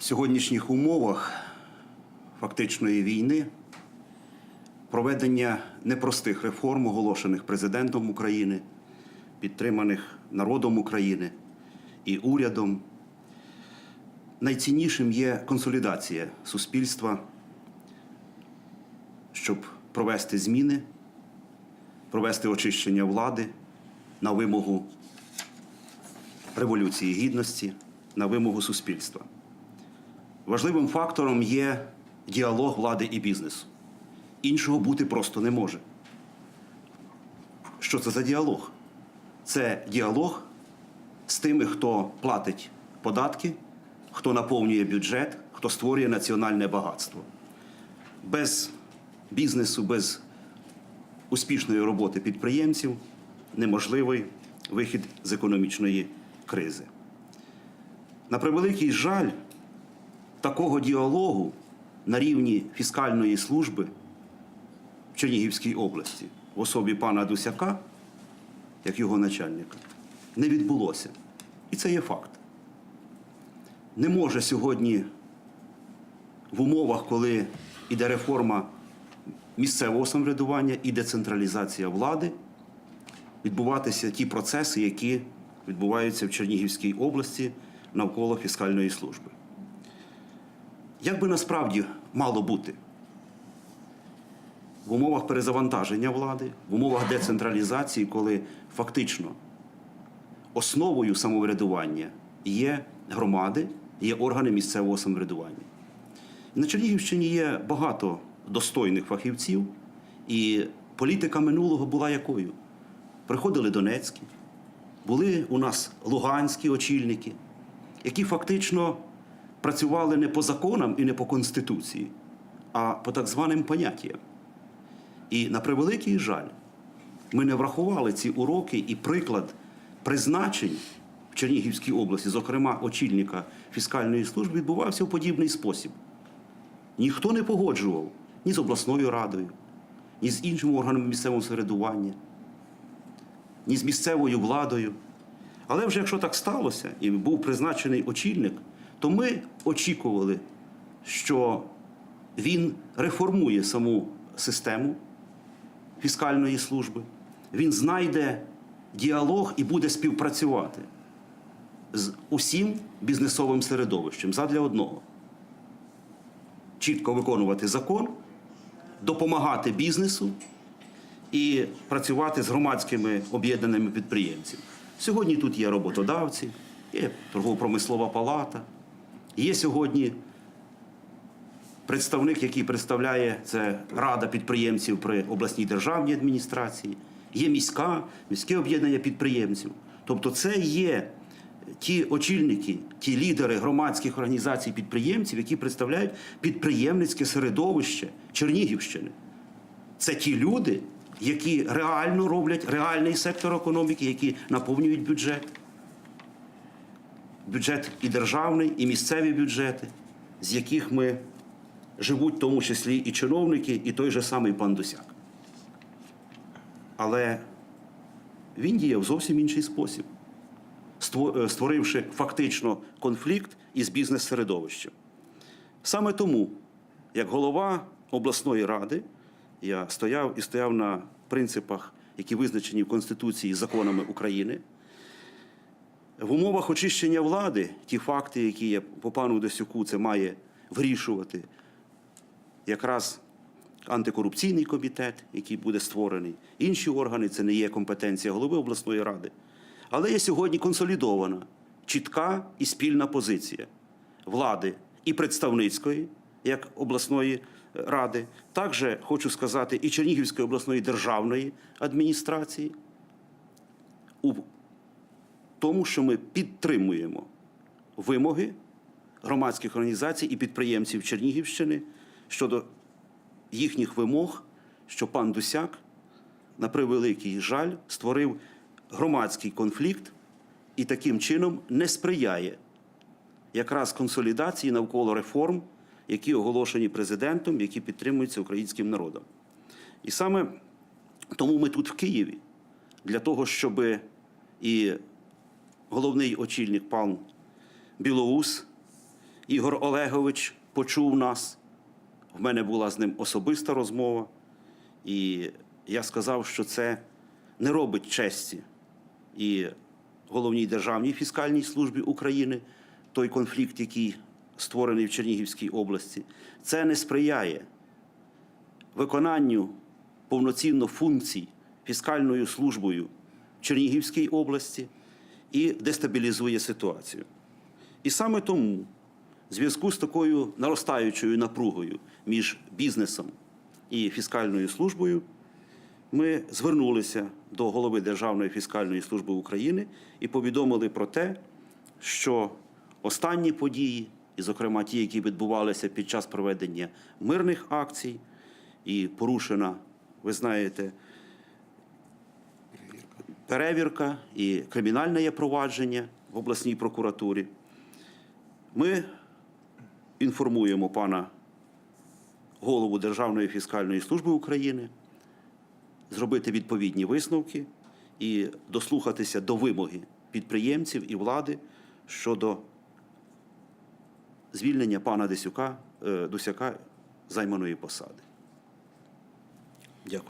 В сьогоднішніх умовах фактичної війни проведення непростих реформ, оголошених президентом України, підтриманих народом України і урядом, найціннішим є консолідація суспільства, щоб провести зміни, провести очищення влади на вимогу Революції Гідності, на вимогу суспільства. Важливим фактором є діалог влади і бізнесу. Іншого бути просто не може. Що це за діалог? Це діалог з тими, хто платить податки, хто наповнює бюджет, хто створює національне багатство. Без бізнесу, без успішної роботи підприємців неможливий вихід з економічної кризи. На превеликий жаль, такого діалогу на рівні фіскальної служби в Чернігівській області в особі пана Дусяка, як його начальника, не відбулося. І це є факт. Не може сьогодні в умовах, коли іде реформа місцевого самоврядування і децентралізація влади, відбуватися ті процеси, які відбуваються в Чернігівській області навколо фіскальної служби. Як би насправді мало бути в умовах перезавантаження влади, в умовах децентралізації, коли фактично основою самоврядування є громади, є органи місцевого самоврядування. На Чернігівщині є багато достойних фахівців, і політика минулого була якою? Приходили Донецькі, були у нас луганські очільники, які фактично працювали не по законам і не по Конституції, а по так званим поняттям. І на превеликий жаль, ми не врахували ці уроки і приклад призначень в Чернігівській області, зокрема очільника фіскальної служби, відбувався в подібний спосіб. Ніхто не погоджував ні з обласною радою, ні з іншими органами місцевого самоврядування, ні з місцевою владою. Але вже якщо так сталося і був призначений очільник, то ми очікували, що він реформує саму систему фіскальної служби, він знайде діалог і буде співпрацювати з усім бізнесовим середовищем задля одного. Чітко виконувати закон, допомагати бізнесу і працювати з громадськими об'єднаними підприємцями. Сьогодні тут є роботодавці, є торгово-промислова палата, є сьогодні представник, який представляє це Рада підприємців при обласній державній адміністрації, є міська, міське об'єднання підприємців. Тобто, це є ті очільники, ті лідери громадських організацій підприємців, які представляють підприємницьке середовище Чернігівщини. Це ті люди, які реально роблять реальний сектор економіки, які наповнюють бюджет. Бюджет і державний, і місцеві бюджети, з яких ми живуть, в тому числі і чиновники, і той же самий пан Дусяк. Але він діє в зовсім інший спосіб, е, створивши фактично конфлікт із бізнес-середовищем. Саме тому, як голова обласної ради, я стояв і стояв на принципах, які визначені в Конституції законами України. В умовах очищення влади ті факти, які є по пану Десюку, це має вирішувати якраз антикорупційний комітет, який буде створений, інші органи це не є компетенція голови обласної ради. Але є сьогодні консолідована, чітка і спільна позиція влади і представницької, як обласної ради, також хочу сказати, і Чернігівської обласної державної адміністрації. У тому, що ми підтримуємо вимоги громадських організацій і підприємців Чернігівщини щодо їхніх вимог, що пан Дусяк, на превеликий жаль, створив громадський конфлікт і таким чином не сприяє якраз консолідації навколо реформ, які оголошені президентом, які підтримуються українським народом. І саме тому ми тут в Києві, для того, щоб і головний очільник пан Білоус, Ігор Олегович почув нас. В мене була з ним особиста розмова, і я сказав, що це не робить честі і головній державній фіскальній службі України, той конфлікт, який створений в Чернігівській області, це не сприяє виконанню повноцінно функцій фіскальною службою в Чернігівській області і дестабілізує ситуацію. І саме тому, в зв'язку з такою наростаючою напругою між бізнесом і фіскальною службою, ми звернулися до голови Державної фіскальної служби України і повідомили про те, що останні події, і, зокрема, ті, які відбувалися під час проведення мирних акцій, і порушена, ви знаєте, перевірка і кримінальне є провадження в обласній прокуратурі. Ми інформуємо пана голову Державної фіскальної служби України зробити відповідні висновки і дослухатися до вимоги підприємців і влади щодо звільнення пана Десюка, е, Дусяка займаної посади. Дякую.